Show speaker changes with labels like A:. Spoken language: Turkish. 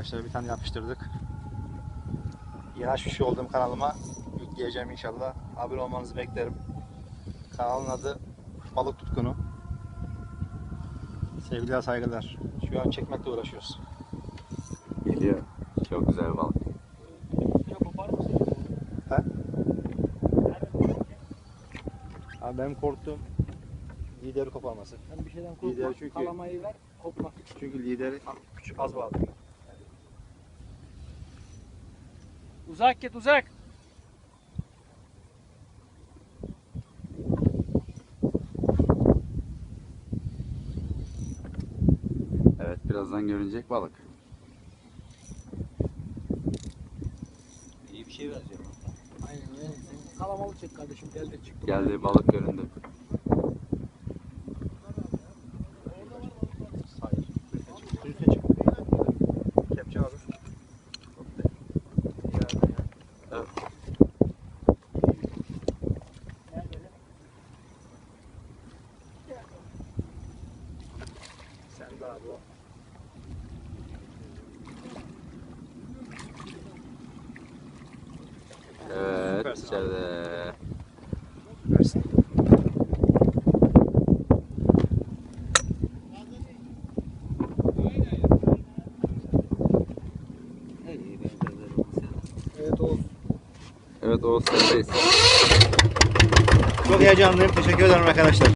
A: arkadaşlar. Bir tane yapıştırdık. Yeni açmış olduğum kanalıma yükleyeceğim inşallah. Abone olmanızı beklerim. Kanalın adı Balık Tutkunu. Sevgiler saygılar. Şu an çekmekle uğraşıyoruz.
B: Geliyor. Çok güzel balık.
A: Abi benim korktuğum lideri koparması.
C: Sen bir şeyden
A: Lider
C: korkma.
A: çünkü-
C: Kalamayı ver. Kopma.
A: Çünkü lideri küçük az bağlı.
C: Uzak git uzak.
B: Evet birazdan görünecek balık.
A: İyi bir şey vereceğim.
C: Aynen öyle. Kalamalı çek kardeşim. Gel de çık.
B: Geldi balık göründü. Evet
A: Süpersin
B: içeride.
A: Evet Oğuz.
B: Evet o sendeyiz.
A: Çok heyecanlıyım. Teşekkür ederim arkadaşlar.